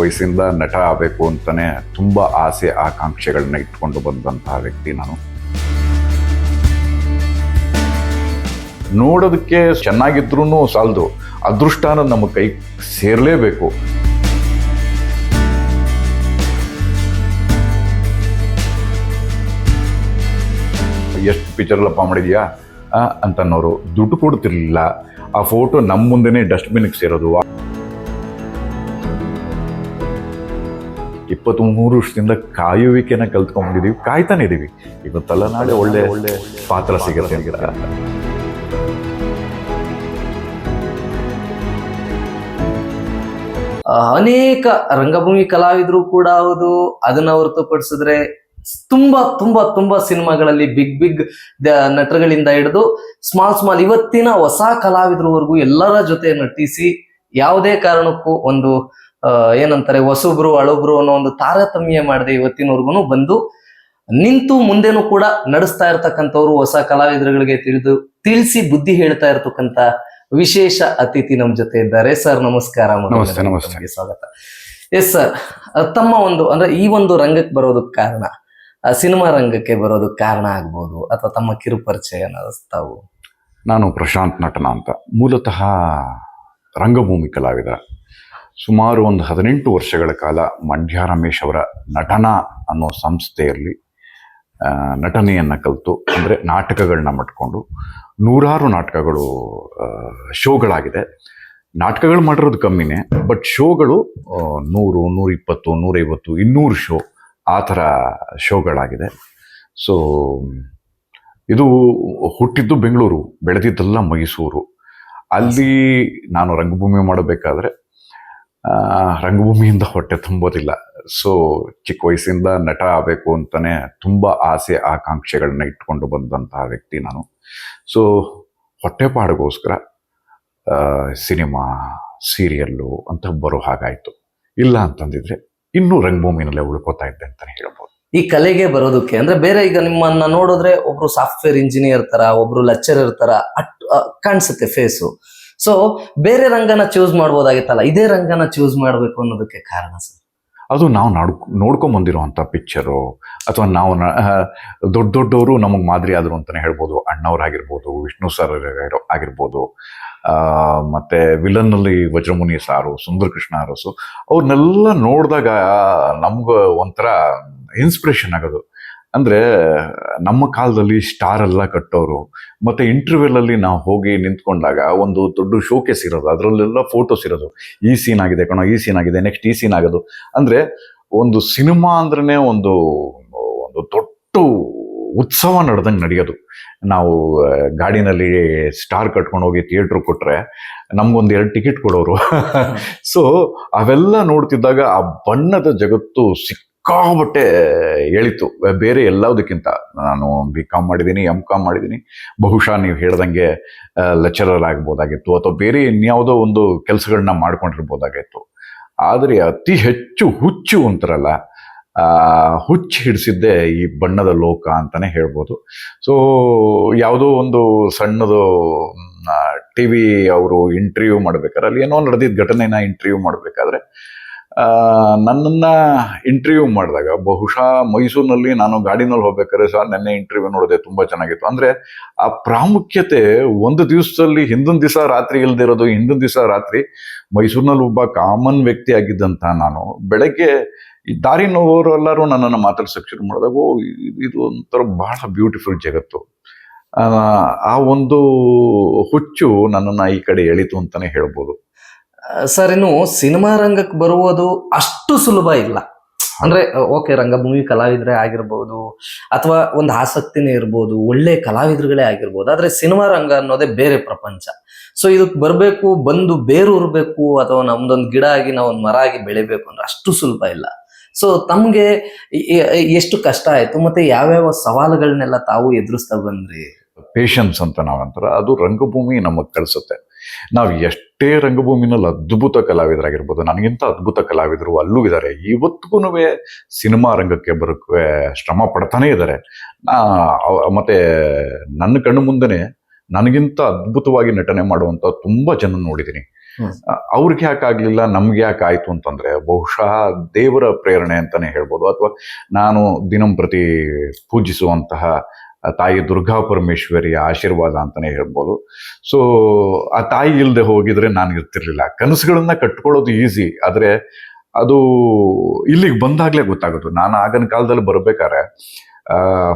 ವಯಸ್ಸಿಂದ ನಟ ಆಗಬೇಕು ಅಂತಾನೆ ತುಂಬ ಆಸೆ, ಆಕಾಂಕ್ಷೆಗಳನ್ನ ಇಟ್ಕೊಂಡು ಬಂದಂತಹ ವ್ಯಕ್ತಿ ನಾನು. ನೋಡೋದಕ್ಕೆ ಚೆನ್ನಾಗಿದ್ರೂ ಸಾಲದು. ಅದೃಷ್ಟನ ನಮ್ಮ ಕೈ ಸೇರಲೇಬೇಕು. ಎಷ್ಟು ಪಿಕ್ಚರ್ಲಪ್ಪ ಮಾಡಿದ್ಯಾ? ಅಂತನ್ನೋರು ದುಡ್ಡು ಕೊಡ್ತಿರ್ಲಿಲ್ಲ. ಆ ಫೋಟೋ ನಮ್ಮ ಮುಂದೆನೇ ಡಸ್ಟ್ಬಿನ್ಗೆ ಸೇರೋದು. ಇಪ್ಪತ್ತ್ಮೂರು ವರ್ಷದಿಂದ ಕಾಯುವಿಕೆನ ಕಲ್ತ್ಕೊಂಡಿದ್ದೀವಿ ಕಾಯ್ತಾನೆ ಇದೀವಿ. ಇವತ್ತಲ್ಲ ನಾಳೆ ಒಳ್ಳೆ ಒಳ್ಳೆ ಪಾತ್ರ ಸಿಗುತ್ತೆ ಅನೇಕ ರಂಗಭೂಮಿ ಕಲಾವಿದರು ಕೂಡ ಹೌದು, ಅದನ್ನ ಹೊರತುಪಡಿಸಿದ್ರೆ ತುಂಬಾ ತುಂಬಾ ತುಂಬಾ ಸಿನಿಮಾಗಳಲ್ಲಿ ಬಿಗ್ ಬಿಗ್ ನಟರುಗಳಿಂದ ಹಿಡಿದು ಸ್ಮಾಲ್ ಸ್ಮಾಲ್ ಇವತ್ತಿನ ಹೊಸ ಕಲಾವಿದರವರೆಗೂ ಎಲ್ಲರ ಜೊತೆ ನಟಿಸಿ ಯಾವುದೇ ಕಾರಣಕ್ಕೂ ಒಂದು ಏನಂತಾರೆ ಹೊಸಬ್ರು ಹಳಬ್ರು ಅನ್ನೋ ಒಂದು ತಾರತಮ್ಯ ಮಾಡದೆ ಇವತ್ತಿನವರೆಗೂ ಬಂದು ನಿಂತು ಮುಂದೆನೂ ಕೂಡ ನಡೆಸ್ತಾ ಇರ್ತಕ್ಕಂಥವ್ರು ಹೊಸ ಕಲಾವಿದರುಗಳಿಗೆ ತಿಳಿದು ತಿಳಿಸಿ ಬುದ್ಧಿ ಹೇಳ್ತಾ ಇರ್ತಕ್ಕಂಥ ವಿಶೇಷ ಅತಿಥಿ ನಮ್ ಜೊತೆ ಇದ್ದಾರೆ. ಸರ್ ನಮಸ್ಕಾರ ಸ್ವಾಗತ. ಎಸ್ ಸರ್ ತಮ್ಮ ಒಂದು ಅಂದ್ರೆ ಈ ಒಂದು ರಂಗಕ್ಕೆ ಬರೋದಕ್ಕೆ ಕಾರಣ ಸಿನಿಮಾ ರಂಗಕ್ಕೆ ಬರೋದಕ್ಕೆ ಕಾರಣ ಆಗ್ಬೋದು ಅಥವಾ ತಮ್ಮ ಕಿರುಪರಿಚಯ ತಾವು ನಾನು ಪ್ರಶಾಂತ್ ನಟನ ಅಂತ. ಮೂಲತಃ ರಂಗಭೂಮಿ ಕಲಾವಿದ. ಸುಮಾರು ಒಂದು ಹದಿನೆಂಟು ವರ್ಷಗಳ ಕಾಲ ಮಂಡ್ಯ ರಮೇಶ್ ಅವರ ನಟನಾ ಅನ್ನೋ ಸಂಸ್ಥೆಯಲ್ಲಿ ನಟನೆಯನ್ನು ಕಲಿತು, ಅಂದರೆ ನಾಟಕಗಳನ್ನ ಮಟ್ಕೊಂಡು ನೂರಾರು ನಾಟಕಗಳು ಶೋಗಳಾಗಿದೆ. ನಾಟಕಗಳು ಮಾಡಿರೋದು ಕಮ್ಮಿನೇ, ಬಟ್ ಶೋಗಳು ನೂರು, ನೂರಿಪ್ಪತ್ತು, ನೂರೈವತ್ತು, ಇನ್ನೂರು ಶೋ ಆ ಥರ ಶೋಗಳಾಗಿದೆ. ಸೊ, ಇದು ಹುಟ್ಟಿದ್ದು ಬೆಂಗಳೂರು, ಬೆಳೆದಿದ್ದೆಲ್ಲ ಮೈಸೂರು. ಅಲ್ಲಿ ನಾನು ರಂಗಭೂಮಿ ಮಾಡಬೇಕಾದ್ರೆ ರಂಗಭೂಮಿಯಿಂದ ಹೊಟ್ಟೆ ತುಂಬೋದಿಲ್ಲ. ಸೊ ಚಿಕ್ಕ ವಯಸ್ಸಿಂದ ನಟ ಆಗಬೇಕು ಅಂತಾನೆ ತುಂಬ ಆಸೆ, ಆಕಾಂಕ್ಷೆಗಳನ್ನ ಇಟ್ಕೊಂಡು ಬಂದಂತಹ ವ್ಯಕ್ತಿ ನಾನು. ಸೊ ಹೊಟ್ಟೆ ಪಾಡಿಗೋಸ್ಕರ ಸಿನಿಮಾ, ಸೀರಿಯಲ್ಲು ಅಂತ ಬರೋ ಹಾಗಾಯಿತು. ಇಲ್ಲ ಅಂತಂದಿದ್ರೆ ಇನ್ನೂ ರಂಗಭೂಮಿನಲ್ಲೇ ಉಳ್ಕೋತಾ ಇದ್ದೆ ಅಂತಲೇ ಹೇಳ್ಬೋದು. ಈ ಕಲೆಗೆ ಬರೋದಕ್ಕೆ, ಅಂದ್ರೆ ಬೇರೆ ಈಗ ನಿಮ್ಮನ್ನ ನೋಡಿದ್ರೆ ಒಬ್ರು ಸಾಫ್ಟ್ವೇರ್ ಇಂಜಿನಿಯರ್ ತರ, ಒಬ್ರು ಲೆಕ್ಚರರ್ ತರ, ಅಟ್ ಕಾಣಿಸುತ್ತೆ ಫೇಸು ಸೊ ಬೇರೆ ರಂಗನ ಚೂಸ್ ಮಾಡ್ಬೋದಾಗಿತ್ತಲ್ಲ, ಇದೇ ರಂಗನ ಚೂಸ್ ಮಾಡಬೇಕು ಅನ್ನೋದಕ್ಕೆ ಕಾರಣ ಸರ್? ಅದು ನಾವು ನಾಡ್ ನೋಡ್ಕೊಂಬಂದಿರೋವಂಥ ಪಿಕ್ಚರು ಅಥವಾ ನಾವು ದೊಡ್ಡ ದೊಡ್ಡವರು ನಮಗೆ ಮಾದರಿ ಆದರು ಅಂತಲೇ ಹೇಳ್ಬೋದು, ಅಣ್ಣವರಾಗಿರ್ಬೋದು, ವಿಷ್ಣು ಸರ್ ಆಗಿರೋ- ಆಗಿರ್ಬೋದು ಮತ್ತೆ ವಿಲನ್ನಲ್ಲಿ ವಜ್ರಮುನಿ ಸಾರು, ಸುಂದರ ಕೃಷ್ಣ ಅರಸು ಅವ್ರನ್ನೆಲ್ಲ ನೋಡಿದಾಗ ನಮ್ಗೆ ಒಂಥರ ಇನ್ಸ್ಪಿರೇಷನ್ ಆಗೋದು. ಅಂದರೆ ನಮ್ಮ ಕಾಲದಲ್ಲಿ ಸ್ಟಾರ್ ಎಲ್ಲ ಕಟ್ಟೋರು, ಮತ್ತು ಇಂಟರ್ವ್ಯೂಲಲ್ಲಿ ನಾವು ಹೋಗಿ ನಿಂತ್ಕೊಂಡಾಗ ಒಂದು ದೊಡ್ಡ ಶೋಕೇಸ್ ಇರೋದು, ಅದರಲ್ಲೆಲ್ಲ ಫೋಟೋಸ್ ಇರೋದು. ಈ ಸೀನ್ ಆಗಿದೆ ಕಣೋ, ಈ ಸೀನ್ ಆಗಿದೆ ನೆಕ್ಸ್ಟ್ ಈ ಸೀನ್ ಆಗೋದು. ಅಂದರೆ ಒಂದು ಸಿನಿಮಾ ಅಂದ್ರೆ ಒಂದು ಒಂದು ದೊಡ್ಡ ಉತ್ಸವ ನಡೆದಂಗೆ ನಡೆಯೋದು. ನಾವು ಗಾಡಿನಲ್ಲಿ ಸ್ಟಾರ್ ಕಟ್ಕೊಂಡು ಹೋಗಿ ಥಿಯೇಟ್ರ್ ಕೊಟ್ಟರೆ ನಮ್ಗೊಂದು ಎರಡು ಟಿಕೆಟ್ ಕೊಡೋರು. ಸೊ ಅವೆಲ್ಲ ನೋಡ್ತಿದ್ದಾಗ ಆ ಬಣ್ಣದ ಜಗತ್ತು ಸಿಕ್ಕಾಬಟ್ಟೆ ಎಳಿತು ಬೇರೆ ಎಲ್ಲದಕ್ಕಿಂತ ನಾನು ಬಿ ಕಾಮ್ ಮಾಡಿದ್ದೀನಿ ಎಂ ಕಾಮ್ ಮಾಡಿದ್ದೀನಿ. ಬಹುಶಃ ನೀವು ಹೇಳ್ದಂಗೆ ಲೆಕ್ಚರರ್ ಆಗ್ಬೋದಾಗಿತ್ತು ಅಥವಾ ಬೇರೆ ಇನ್ಯಾವುದೋ ಒಂದು ಕೆಲಸಗಳನ್ನ ಮಾಡ್ಕೊಂಡಿರ್ಬೋದಾಗಿತ್ತು. ಆದರೆ ಅತಿ ಹೆಚ್ಚು ಹುಚ್ಚು ಅಂತಾರಲ್ಲ ಹುಚ್ಚು ಹಿಡಿಸಿದ್ದೆ ಈ ಬಣ್ಣದ ಲೋಕ ಅಂತಲೇ ಹೇಳ್ಬೋದು. ಸೊ ಯಾವುದೋ ಒಂದು ಸಣ್ಣದು ಟಿ ವಿ ಅವರು ಇಂಟರ್ವ್ಯೂ ಮಾಡ್ಬೇಕಾದ್ರೆ, ಅಲ್ಲಿ ಏನೋ ನಡೆದಿದ್ದ ಘಟನೆನ ಇಂಟರ್ವ್ಯೂ ಮಾಡಬೇಕಾದ್ರೆ ನನ್ನನ್ನು ಇಂಟರ್ವ್ಯೂ ಮಾಡಿದಾಗ ಬಹುಶಃ ಮೈಸೂರಿನಲ್ಲಿ ನಾನು ಗಾಡಿನಲ್ಲಿ ಹೋಗ್ಬೇಕಾದ್ರೆ ಸಹ ನೆನ್ನೆ ಇಂಟರ್ವ್ಯೂ ನೋಡಿದೆ, ತುಂಬ ಚೆನ್ನಾಗಿತ್ತು. ಅಂದರೆ ಆ ಪ್ರಾಮುಖ್ಯತೆ ಒಂದು ದಿವಸದಲ್ಲಿ ಹಿಂದಿನ ದಿವಸ ರಾತ್ರಿ ಇಲ್ದಿರೋದು ಹಿಂದಿನ ದಿವಸ ರಾತ್ರಿ ಮೈಸೂರಿನಲ್ಲಿ ಒಬ್ಬ ಕಾಮನ್ ವ್ಯಕ್ತಿ ಆಗಿದ್ದಂಥ ನಾನು, ಬೆಳಗ್ಗೆ ಈ ದಾರಿ ನೋವರು ಎಲ್ಲರೂ ನನ್ನನ್ನು ಮಾತಾಡ್ಸಕ್ಕೆ ಶುರು ಮಾಡಿದಾಗ, ಓ, ಇದು- ಒಂಥರ ಬಹಳ ಬ್ಯೂಟಿಫುಲ್ ಜಗತ್ತು. ಆ ಒಂದು ಹುಚ್ಚು ನನ್ನನ್ನು ಈ ಕಡೆ ಎಳಿತು ಅಂತಲೇ ಹೇಳ್ಬೋದು. ಸರ್, ಇನ್ನು ಸಿನಿಮಾ ರಂಗಕ್ಕೆ ಬರುವುದು ಅಷ್ಟು ಸುಲಭ ಇಲ್ಲ. ಅಂದ್ರೆ ಓಕೆ, ರಂಗಭೂಮಿ ಕಲಾವಿದರೇ ಆಗಿರ್ಬೋದು, ಅಥವಾ ಒಂದು ಆಸಕ್ತಿನೇ ಇರ್ಬೋದು, ಒಳ್ಳೆ ಕಲಾವಿದರುಗಳೇ ಆಗಿರ್ಬೋದು, ಆದ್ರೆ ಸಿನಿಮಾ ರಂಗ ಅನ್ನೋದೇ ಬೇರೆ ಪ್ರಪಂಚ. ಸೊ ಇದಕ್ಕೆ ಬರಬೇಕು, ಬಂದು ಬೇರೂರ್ಬೇಕು, ಅಥವಾ ನಮ್ದೊಂದು ಗಿಡ ಆಗಿ ನಾವು ಒಂದು ಮರ ಆಗಿ ಬೆಳಿಬೇಕು ಅಂದ್ರೆ ಅಷ್ಟು ಸುಲಭ ಇಲ್ಲ. ಸೊ ತಮ್ಗೆ ಎಷ್ಟು ಕಷ್ಟ ಆಯ್ತು, ಮತ್ತೆ ಯಾವ್ಯಾವ ಸವಾಲುಗಳನ್ನೆಲ್ಲ ತಾವು ಎದುರಿಸ್ತಾ ಬಂದ್ರಿ? ಪೇಷನ್ಸ್ ಅಂತ ನಾವಂತಾರೆ, ಅದು ರಂಗಭೂಮಿ ನಮಗೆ ಕಳಿಸುತ್ತೆ. ನಾವು ಎಷ್ಟೇ ರಂಗಭೂಮಿನಲ್ಲಿ ಅದ್ಭುತ ಕಲಾವಿದರಾಗಿರ್ಬೋದು ನನಗಿಂತ ಅದ್ಭುತ ಕಲಾವಿದರು ಅಲ್ಲೂ ಇದ್ದಾರೆ ಇವತ್ತಿಗೂ ಸಿನಿಮಾ ರಂಗಕ್ಕೆ ಬರೋಕ್ಕೆ ಶ್ರಮ ಪಡ್ತಾನೇ ಇದ್ದಾರೆ. ಮತ್ತೆ ನನ್ನ ಕಣ್ಣು ಮುಂದೆನೆ ನನಗಿಂತ ಅದ್ಭುತವಾಗಿ ನಟನೆ ಮಾಡುವಂಥ ತುಂಬಾ ಜನ ನೋಡಿದ್ದೀನಿ ಅವ್ರಿಗೆ ಯಾಕೆ ಆಗ್ಲಿಲ್ಲ ನಮ್ಗೆ ಯಾಕೆ ಆಯ್ತು ಅಂತಂದ್ರೆ ಬಹುಶಃ ದೇವರ ಪ್ರೇರಣೆ ಅಂತಾನೆ ಹೇಳ್ಬೋದು. ಅಥವಾ ನಾನು ದಿನಂಪ್ರತಿ ಪೂಜಿಸುವಂತಹ ತಾಯಿ ದುರ್ಗಾ ಪರಮೇಶ್ವರಿಯ ಆಶೀರ್ವಾದ ಅಂತಾನೆ ಹೇಳ್ಬೋದು. ಸೊ ಆ ತಾಯಿ ಇಲ್ಲದೆ ಹೋಗಿದ್ರೆ ನಾನು ಇರ್ತಿರ್ಲಿಲ್ಲ. ಕನಸುಗಳನ್ನು ಕಟ್ಕೊಳ್ಳೋದು ಈಸಿ ಆದ್ರೆ ಅದು ಇಲ್ಲಿಗೆ ಬಂದಾಗಲೇ ಗೊತ್ತಾಗುತ್ತೆ ನಾನು ಆಗಿನ ಕಾಲದಲ್ಲಿ ಬರ್ಬೇಕಾದ್ರೆ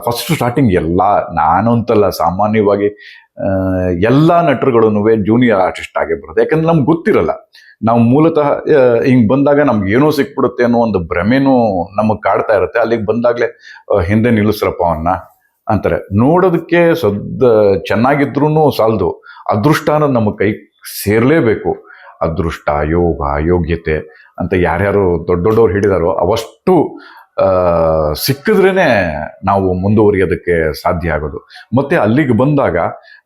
ಫಸ್ಟ್ ಸ್ಟಾರ್ಟಿಂಗ್ ಎಲ್ಲ ನಾನು ಅಂತಲ್ಲ ಸಾಮಾನ್ಯವಾಗಿ ಎಲ್ಲ ನಟರುಗಳನ್ನು ಜೂನಿಯರ್ ಆರ್ಟಿಸ್ಟ್ ಆಗಿ ಬರುತ್ತೆ. ಯಾಕಂದ್ರೆ ನಮ್ಗೆ ಗೊತ್ತಿರಲ್ಲ. ನಾವು ಮೂಲತಃ ಹಿಂಗ್ ಬಂದಾಗ ನಮ್ಗೆ ಏನೋ ಸಿಕ್ಬಿಡುತ್ತೆ ಅನ್ನೋ ಒಂದು ಭ್ರಮೆನೂ ನಮಗೆ ಕಾಡ್ತಾ ಇರುತ್ತೆ. ಅಲ್ಲಿಗೆ ಬಂದಾಗಲೇ ಹಿಂದೆ ನಿಲ್ಲಿಸ್ರಪ್ಪ ಅವನ್ನ ಅಂತಾರೆ. ನೋಡೋದಕ್ಕೆ ಸದ್ದ ಚೆನ್ನಾಗಿದ್ರೂ ಸಾಲದು. ಅದೃಷ್ಟ ಅನ್ನೋದು ನಮ್ಮ ಕೈ ಸೇರಲೇಬೇಕು. ಅದೃಷ್ಟ, ಯೋಗ, ಯೋಗ್ಯತೆ ಅಂತ ಯಾರ್ಯಾರು ದೊಡ್ಡ ದೊಡ್ಡವ್ರು ಹೇಳಿದಾರೋ ಅವಷ್ಟು ಸಿಕ್ಕಿದ್ರೇ ನಾವು ಮುಂದುವರಿಯೋದಕ್ಕೆ ಸಾಧ್ಯ ಆಗೋದು. ಮತ್ತೆ ಅಲ್ಲಿಗೆ ಬಂದಾಗ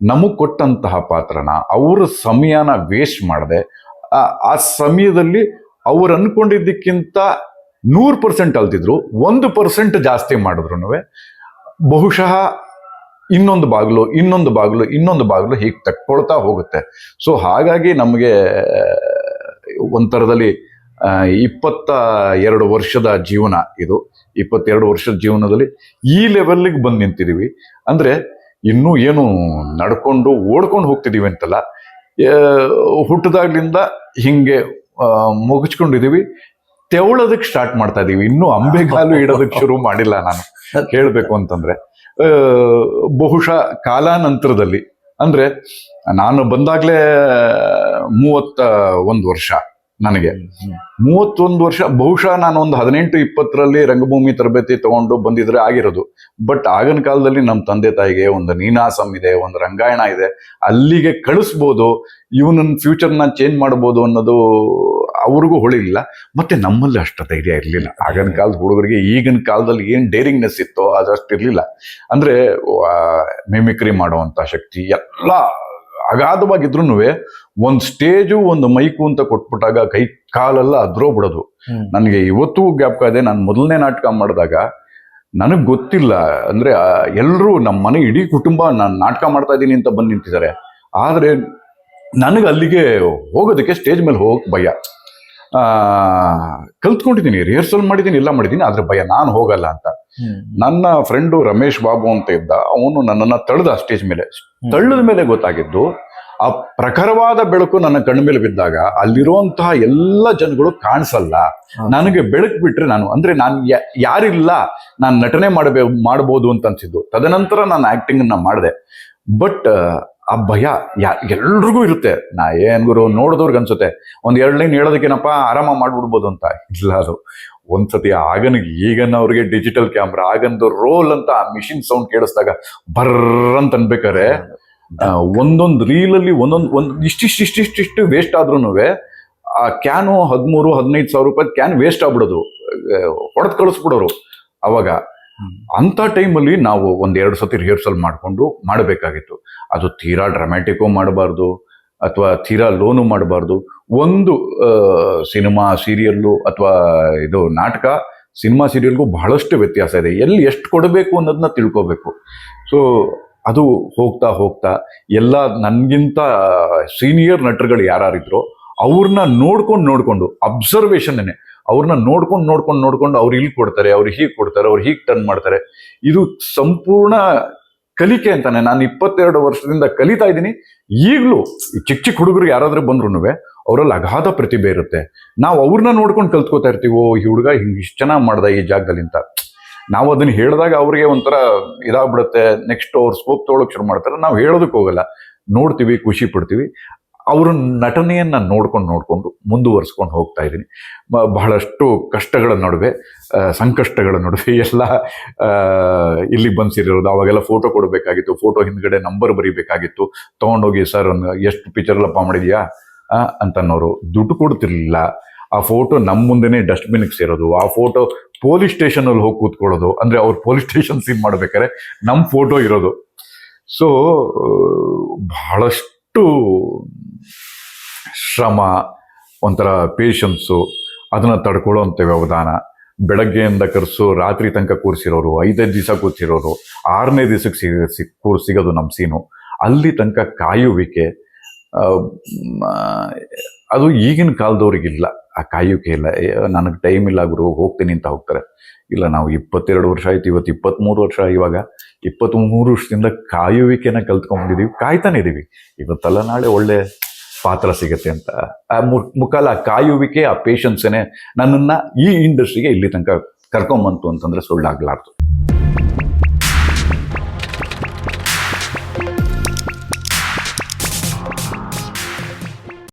ನಮಗೆ ಕೊಟ್ಟಂತಹ ಪಾತ್ರನ, ಅವರ ಸಮಯನ ವೇಸ್ಟ್ ಮಾಡದೆ, ಆ ಸಮಯದಲ್ಲಿ ಅವ್ರು ಅಂದ್ಕೊಂಡಿದ್ದಕ್ಕಿಂತ ನೂರು ಪರ್ಸೆಂಟ್ ಅಲ್ತಿದ್ರು ಒಂದು ಪರ್ಸೆಂಟ್ ಜಾಸ್ತಿ ಮಾಡಿದ್ರು ಬಹುಶಃ ಇನ್ನೊಂದು ಬಾಗಿಲು ಇನ್ನೊಂದು ಬಾಗಿಲು ಇನ್ನೊಂದು ಬಾಗಿಲು ಹೀಗೆ ತಕ್ಕೊಳ್ತಾ ಹೋಗುತ್ತೆ. ಸೊ ಹಾಗಾಗಿ ನಮಗೆ ಒಂಥರದಲ್ಲಿ ಇಪ್ಪತ್ತ ಎರಡು ವರ್ಷದ ಜೀವನ ಇದು. ಇಪ್ಪತ್ತೆರಡು ವರ್ಷದ ಜೀವನದಲ್ಲಿ ಈ ಲೆವೆಲ್ಗೆ ಬಂದು ನಿಂತಿದ್ದೀವಿ ಅಂದರೆ, ಇನ್ನೂ ಏನು ನಡ್ಕೊಂಡು ಓಡ್ಕೊಂಡು ಹೋಗ್ತಿದ್ದೀವಿ ಅಂತಲ್ಲ ಹುಟ್ಟದಾಗ್ಲಿಂದ ಹಿಂಗೆ ಮುಗಿಸ್ಕೊಂಡಿದ್ದೀವಿ ತೆವಳೋದಕ್ಕೆ ಸ್ಟಾರ್ಟ್ ಮಾಡ್ತಾ ಇದ್ದೀವಿ ಇನ್ನೂ ಅಂಬೆಗಾಲು ಇಡೋದಕ್ಕೆ ಶುರು ಮಾಡಿಲ್ಲ ನಾನು. ಹೇಳ್ಬೇಕು ಅಂತಂದ್ರೆ. ಬಹುಶಃ ಕಾಲಾನಂತರದಲ್ಲಿ, ಅಂದ್ರೆ ನಾನು ಬಂದಾಗ್ಲೇ ಮೂವತ್ತ ಒಂದು ವರ್ಷ ನನಗೆ. ಮೂವತ್ತೊಂದು ವರ್ಷ, ಬಹುಶಃ ನಾನು ಒಂದು ಹದಿನೆಂಟು ಇಪ್ಪತ್ತರಲ್ಲಿ ರಂಗಭೂಮಿ ತರಬೇತಿ ತಗೊಂಡು ಬಂದಿದ್ರೆ ಆಗಿರೋದು. ಬಟ್ ಆಗಿನ ಕಾಲದಲ್ಲಿ ನಮ್ಮ ತಂದೆ ತಾಯಿಗೆ ಒಂದು ನೀನಾಸಂ ಇದೆ, ಒಂದು ರಂಗಾಯಣ ಇದೆ, ಅಲ್ಲಿಗೆ ಕಳಿಸ್ಬೋದು ಇವನ ಫ್ಯೂಚರ್ನ ಚೇಂಜ್ ಮಾಡ್ಬೋದು ಅನ್ನೋದು ಅವ್ರಿಗೂ ಹೊಳಿಲಿಲ್ಲ ಮತ್ತೆ ನಮ್ಮಲ್ಲಿ ಅಷ್ಟು ಧೈರ್ಯ ಇರಲಿಲ್ಲ. ಆಗಿನ ಕಾಲದ ಹುಡುಗರಿಗೆ ಈಗಿನ ಕಾಲದಲ್ಲಿ ಏನು ಡೇರಿಂಗ್ನೆಸ್ ಇತ್ತೋ ಅದಷ್ಟು ಇರಲಿಲ್ಲ. ಅಂದ್ರೆ ಮಿಮಿಕ್ರಿ ಮಾಡುವಂಥ ಶಕ್ತಿ ಎಲ್ಲ ಅಗಾಧವಾಗಿದ್ರು ಒಂದು ಸ್ಟೇಜು ಒಂದು ಮೈಕು ಅಂತ ಕೊಟ್ಬಿಟ್ಟಾಗ ಕೈ ಕಾಲೆಲ್ಲ ಅದ್ರೋಗ್ಬಿಡೋದು ನನಗೆ ಇವತ್ತು ಗ್ಯಾಪ್ ಇದೆ ನಾನು ಮೊದಲನೇ ನಾಟಕ ಮಾಡಿದಾಗ ನನಗೆ ಗೊತ್ತಿಲ್ಲ. ಅಂದ್ರೆ ಎಲ್ಲರೂ ನಮ್ಮ ಮನೆ ಇಡೀ ಕುಟುಂಬ ನಾನು ನಾಟಕ ಮಾಡ್ತಾ ಇದ್ದೀನಿ ಅಂತ ಬಂದು ನಿಂತಿದ್ದಾರೆ. ಆದರೆ ನನಗೆ ಅಲ್ಲಿಗೆ ಹೋಗೋದಕ್ಕೆ ಸ್ಟೇಜ್ ಮೇಲೆ ಹೋಗಕ್ ಭಯ. ಕಲ್ತ್ಕೊಂಡಿದ್ದೀನಿ ರಿಹರ್ಸಲ್ ಮಾಡಿದ್ದೀನಿ ಎಲ್ಲ ಮಾಡಿದ್ದೀನಿ ಆದ್ರೆ ಭಯ ನಾನು ಹೋಗಲ್ಲ ಅಂತ. ನನ್ನ ಫ್ರೆಂಡು ರಮೇಶ್ ಬಾಬು ಅಂತ ಇದ್ದ ಅವನು ನನ್ನನ್ನ ತಳ್ದ ಸ್ಟೇಜ್ ಮೇಲೆ. ತಳ್ಳದ ಮೇಲೆ ಗೊತ್ತಾಗಿದ್ದು ಆ ಪ್ರಖರವಾದ ಬೆಳಕು ನನ್ನ ಕಣ್ಣ ಮೇಲೆ ಬಿದ್ದಾಗ ಅಲ್ಲಿರುವಂತಹ ಎಲ್ಲ ಜನಗಳು ಕಾಣಿಸಲ್ಲ. ನನಗೆ ಬೆಳಕು ಬಿಟ್ರೆ ನಾನು ಅಂದ್ರೆ ನಾನು ಯಾ- ಯಾರಿಲ್ಲ ನಾನು ನಟನೆ ಮಾಡಬೇ ಮಾಡ್ಬೋದು ಅಂತ ಅನ್ಸಿದ್ದು. ತದನಂತರ ನಾನು ಆಕ್ಟಿಂಗ್ ಮಾಡಿದೆ. ಬಟ್ ಆ ಭಯ ಯಾ, ಎಲ್ರಿಗೂ ಇರುತ್ತೆ. ನಾ ಏನ್ ಗುರು, ನೋಡಿದವ್ರಿಗೆ ಅನ್ಸುತ್ತೆ. ಒಂದ್ ಎರಡು ಲೈನ್ ಹೇಳೋದಕ್ಕೇನಪ್ಪ, ಆರಾಮ ಮಾಡ್ಬಿಡ್ಬೋದು ಅಂತ. ಇಲ್ಲ ಅದು. ಒಂದ್ಸತಿ ಆಗನಿಗೆ ಈಗನವ್ರಿಗೆ ಡಿಜಿಟಲ್ ಕ್ಯಾಮ್ರಾ ಆಗಂದು ರೋಲ್ ಅಂತ ಆ ಮಿಷಿನ್ ಸೌಂಡ್ ಕೇಳಿಸ್ದಾಗ ಬರ್ರ ಅಂತ ಅನ್ಬೇಕಾರೆ ಒಂದೊಂದು ರೀಲಲ್ಲಿ ಒಂದೊಂದ್, ಒಂದ್ ಇಷ್ಟಿಷ್ಟು ಇಷ್ಟಿಷ್ಟು ವೇಸ್ಟ್ ಆದ್ರೂ ಆ ಕ್ಯಾನು ಹದಿಮೂರು, ಹದಿನೈದು ಸಾವಿರ ರೂಪಾಯಿ ಕ್ಯಾನ್ ವೇಸ್ಟ್ ಆಗ್ಬಿಡೋದು. ಹೊಡೆದ್ ಕಳಿಸ್ಬಿಡೋರು. ಅವಾಗ ಅಂತ ಟೈಮಲ್ಲಿ ನಾವು ಒಂದೆರಡು ಸತಿ ರಿಹರ್ಸಲ್ ಮಾಡಿಕೊಂಡು ಮಾಡಬೇಕಾಗಿತ್ತು. ಅದು ತೀರಾ ಡ್ರಾಮ್ಯಾಟಿಕೋ ಮಾಡಬಾರ್ದು, ಅಥವಾ ತೀರಾ ಲೋನು ಮಾಡಬಾರ್ದು. ಒಂದು ಸಿನಿಮಾ ಸೀರಿಯಲ್ಲು ಅಥವಾ ಇದು ನಾಟಕ ಸಿನಿಮಾ ಸೀರಿಯಲ್ಗೂ ಬಹಳಷ್ಟು ವ್ಯತ್ಯಾಸ ಇದೆ. ಎಲ್ಲಿ ಎಷ್ಟು ಕೊಡಬೇಕು ಅನ್ನೋದನ್ನ ತಿಳ್ಕೋಬೇಕು. ಸೊ ಅದು ಹೋಗ್ತಾ ಹೋಗ್ತಾ ಎಲ್ಲ ನನಗಿಂತ ಸೀನಿಯರ್ ನಟರುಗಳು ಯಾರಿದ್ರೋ ಅವ್ರನ್ನ ನೋಡ್ಕೊಂಡು ನೋಡಿಕೊಂಡು ಅಬ್ಸರ್ವೇಷನ್ನೇ ಅವ್ರನ್ನ ನೋಡ್ಕೊಂಡು ನೋಡ್ಕೊಂಡು ನೋಡ್ಕೊಂಡು ಅವ್ರು ಇಲ್ಲಿ ಕೊಡ್ತಾರೆ, ಅವ್ರು ಹೀಗೆ ಕೊಡ್ತಾರೆ, ಅವ್ರು ಹೀಗೆ ಟರ್ನ್ ಮಾಡ್ತಾರೆ. ಇದು ಸಂಪೂರ್ಣ ಕಲಿಕೆ ಅಂತಾನೆ. ನಾನು ಇಪ್ಪತ್ತೆರಡು ವರ್ಷದಿಂದ ಕಲಿತಾ ಇದ್ದೀನಿ. ಈಗಲೂ ಚಿಕ್ಕ ಚಿಕ್ಕ ಹುಡುಗರು ಯಾರಾದರೂ ಬಂದ್ರು ಅವರಲ್ಲಿ ಅಗಾಧ ಪ್ರತಿಭೆ ಇರುತ್ತೆ. ನಾವು ಅವ್ರನ್ನ ನೋಡ್ಕೊಂಡು ಕಲ್ತ್ಕೋತಾ ಇರ್ತೀವಿ ಓ ಈ ಹುಡುಗ ಹಿಂಗೆ ಇಷ್ಟು ಚೆನ್ನಾಗಿ ಮಾಡ್ದ ಈ ಜಾಗದಲ್ಲಿ ಅಂತ. ನಾವು ಅದನ್ನ ಹೇಳಿದಾಗ ಅವ್ರಿಗೆ ಒಂಥರ ಇದಾಗ್ಬಿಡುತ್ತೆ. ನೆಕ್ಸ್ಟ್ ಅವ್ರು ಸ್ಕೋಪ್ ತೊಗೊಳಕ್ ಶುರು ಮಾಡ್ತಾರೆ. ನಾವು ಹೇಳೋದಕ್ಕೆ ಹೋಗಲ್ಲ. ನೋಡ್ತೀವಿ, ಖುಷಿ ಪಡ್ತೀವಿ. ಅವ್ರ ನಟನೆಯನ್ನು ನೋಡ್ಕೊಂಡು ನೋಡಿಕೊಂಡು ಮುಂದುವರಿಸ್ಕೊಂಡು ಹೋಗ್ತಾ ಇದ್ದೀನಿ. ಬಹಳಷ್ಟು ಕಷ್ಟಗಳ ನಡುವೆ ಸಂಕಷ್ಟಗಳ ನಡುವೆ ಎಲ್ಲ ಇಲ್ಲಿ ಬಂದು ಸೇರಿರೋದು ಅವಾಗೆಲ್ಲ ಫೋಟೋ ಕೊಡಬೇಕಾಗಿತ್ತು ಫೋಟೋ ಹಿಂದ್ಗಡೆ ನಂಬರ್ ಬರೀಬೇಕಾಗಿತ್ತು. ತೊಗೊಂಡೋಗಿ ಸರ್ ಒಂದು, ಎಷ್ಟು ಪಿಕ್ಚರ್ ಲಪ್ಪ ಮಾಡಿದ್ಯಾ? ಅಂತ ಅಂತನ್ನೋರು. ದುಡ್ಡು ಕೊಡ್ತಿರ್ಲಿಲ್ಲ. ಆ ಫೋಟೋ ನಮ್ಮ ಮುಂದೆನೇ ಡಸ್ಟ್ಬಿನ್ಗೆ ಸೇರೋದು ಆ ಫೋಟೋ ಪೊಲೀಸ್ ಸ್ಟೇಷನಲ್ಲಿ ಹೋಗಿ ಕೂತ್ಕೊಳ್ಳೋದು. ಅಂದರೆ ಅವ್ರು ಪೊಲೀಸ್ ಸ್ಟೇಷನ್ ಸೀನ್ ಮಾಡ್ಬೇಕಾದ್ರೆ ನಮ್ಮ ಫೋಟೋ ಇರೋದು. ಸೊ ಬಹಳಷ್ಟು ಶ್ರಮ, ಒಂಥರ ಪೇಷನ್ಸು ಅದನ್ನು ತಡ್ಕೊಳ್ಳೋವಂಥ ವ್ಯವಧಾನ ಬೆಳಗ್ಗೆಯಿಂದ ಕರೆಸು, ರಾತ್ರಿ ತನಕ ಕೂರಿಸಿರೋರು, ಐದೈದು ದಿವಸ ಕೂರಿಸಿರೋರು, ಆರನೇ ದಿವಸಕ್ಕೆ ಸಿಗ ಸಿಗ್ ಕೂರ್, ಸಿಗೋದು ನಮ್ಮ ಸೀನು. ಅಲ್ಲಿ ತನಕ ಕಾಯುವಿಕೆ ಅದು ಈಗಿನ ಕಾಲದವ್ರಿಗಿಲ್ಲ. ಆ ಕಾಯುವಿಕೆ ಇಲ್ಲ. ನನಗೆ ಟೈಮ್ ಇಲ್ಲ ಗುರು, ಹೋಗ್ತೀನಿ ಅಂತ ಹೋಗ್ತಾರೆ. ಇಲ್ಲ, ನಾವು ಇಪ್ಪತ್ತೆರಡು ವರ್ಷ ಆಯ್ತು, ಇವತ್ತು ಇಪ್ಪತ್ತ್ಮೂರು ವರ್ಷ ಇವಾಗ. ಇಪ್ಪತ್ತ್ಮೂರು ವರ್ಷದಿಂದ ಕಾಯುವಿಕೆನ ಕಲ್ತ್ಕೊಂಡಿದೀವಿ ಕಾಯ್ತಾನೆ ಇದೀವಿ. ಇವತ್ತಲ್ಲ ನಾಳೆ ಒಳ್ಳೆ ಪಾತ್ರ ಸಿಗುತ್ತೆ ಅಂತ. ಆ ಮುಖಾಲ ಕಾಯುವಿಕೆ, ಆ ಪೇಷನ್ಸೇನೆ ನನ್ನನ್ನು ಈ ಇಂಡಸ್ಟ್ರಿಗೆ ಇಲ್ಲಿ ತನಕ ಕರ್ಕೊಂಬಂತು ಅಂತಂದ್ರೆ ಸುಳ್ಳಾಗ್ಲಾರ್ದು.